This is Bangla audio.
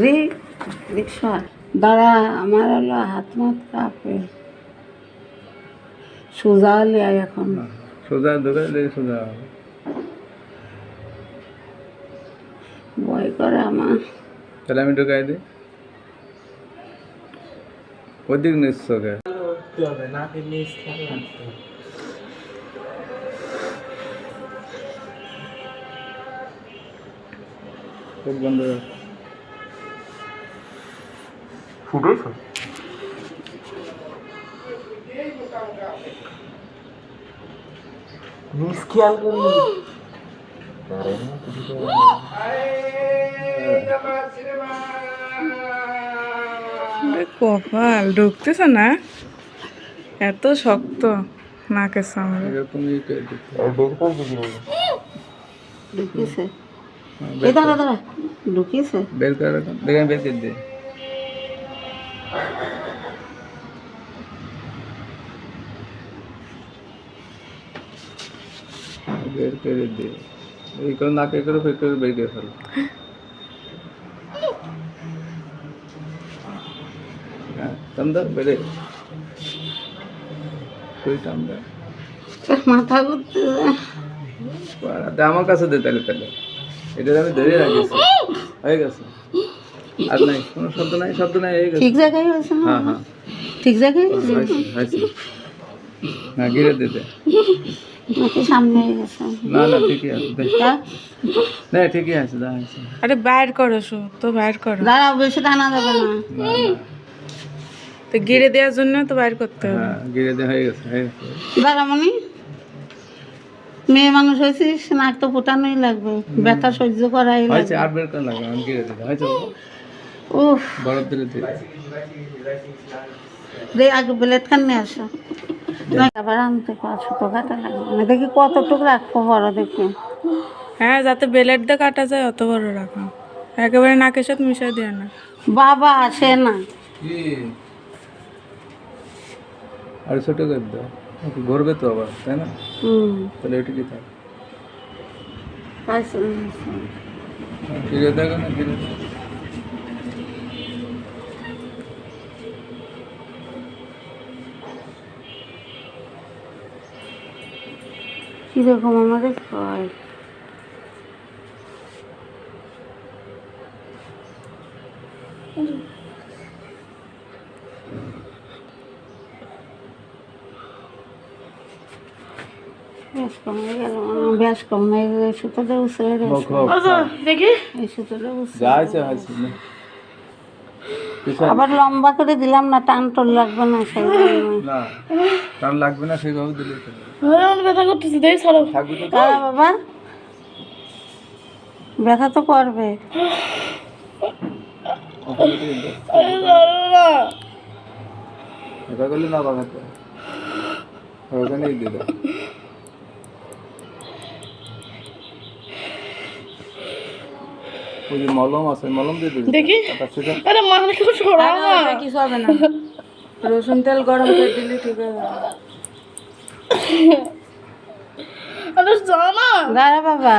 রিক রিক্সা দাঁড়া আমার হলো হাত মাত কাঁপে। সোজা লিয়াই এখন। সোজা ঢুকে দিলে সোজা হবে। ভয় করে আমার। তাহলে আমি ঢুকাই দিই। ওদিক নিশ্চকে চোখ বন্ধ কপাল ঢুকতেছে না? এত শক্ত নাকের সামনে। ঢুকিয়েছে। ঢুকিয়েছে। বের করে দেখেন বের করে দিয়ে বের করে দিয়ে এই করে নাকে করে বের করে বের করে ফেলো। হ্যাঁ টান্দা বেড়ে তুই টান্দা মাথা ঘুরতে দে। আমার কাছে দে তাহলে তাহলে। এটা আমি ধরে রাখিছি হয়ে গেছে। আর নাই কোনো শব্দ নাই শব্দ নাই ঠিক জায়গায় হয়েছে হ্যাঁ হ্যাঁ। ঠিক জায়গায় হয়েছে? হয়েছে হয়েছে। হ্যাঁ গিরে দে দে। সামনে না না ঠিকই আছে হ্যাঁ? না ঠিকই আছে দা আরে বাইর করো শু তো বাইর করো। দাঁড়াও বেশি টানা যাবে না। না না। তো গিরে দেওয়ার জন্য তো বাইর করতে হবে। গিরে দে হয়ে গেছে হয়ে গেছে। মেয়ে মানুষ হয়েছিস নাক তো ফোটানোই লাগবে। ব্যথা সহ্য করাই লাগবে। আর বের করে লাগবে আমি গিরে দিতে হয়েছে উফ। বরফ দিলে দিলে রে আগে ব্লেড খান নিয়ে আসো। আবার আনতে পারছ তো কাটা লাগবে দেখি কতটুকু রাখব বড় দেখি। হ্যাঁ যাতে বেলেট দিয়ে কাটা যায় অত বড় রাখো। একেবারে নাকের সাথে মিশাই দিয়ে না। বাবা আসে না। আর ছোট করে দাও। ঘুরবে তো আবার তাই না? হুম। তাহলে ওইটা কি থাকে। পাইছে গিরে দেখো না গিরে দেখো কীরকম আমাদের? হয় ব্যাস কমে গেল ব্যাস কমে এই সুতোটা উচড়ে বক দেখি। এই সুতোটা উচড়ে যা আছে হয়েছে না পিছন আবার লম্বা করে দিলাম না টান টন লাগবে না সেই না টান লাগবে না সেইভাবে দিলে তো ব্যথা করতেছি দেই ছাড়ো। থাকবে তো দাঁড়া বাবা ব্যথা তো করবে। এটা করলে না বাগাতে ওখানেই দিয়ে ওই যে মলম আছে মলম দিয়ে দিবি দেখি। আরে মানে কেউ কিছু হবে না। রসুন তেল গরম করে দিলে ঠিক হবে। আরে জানা। দাঁড়া বাবা।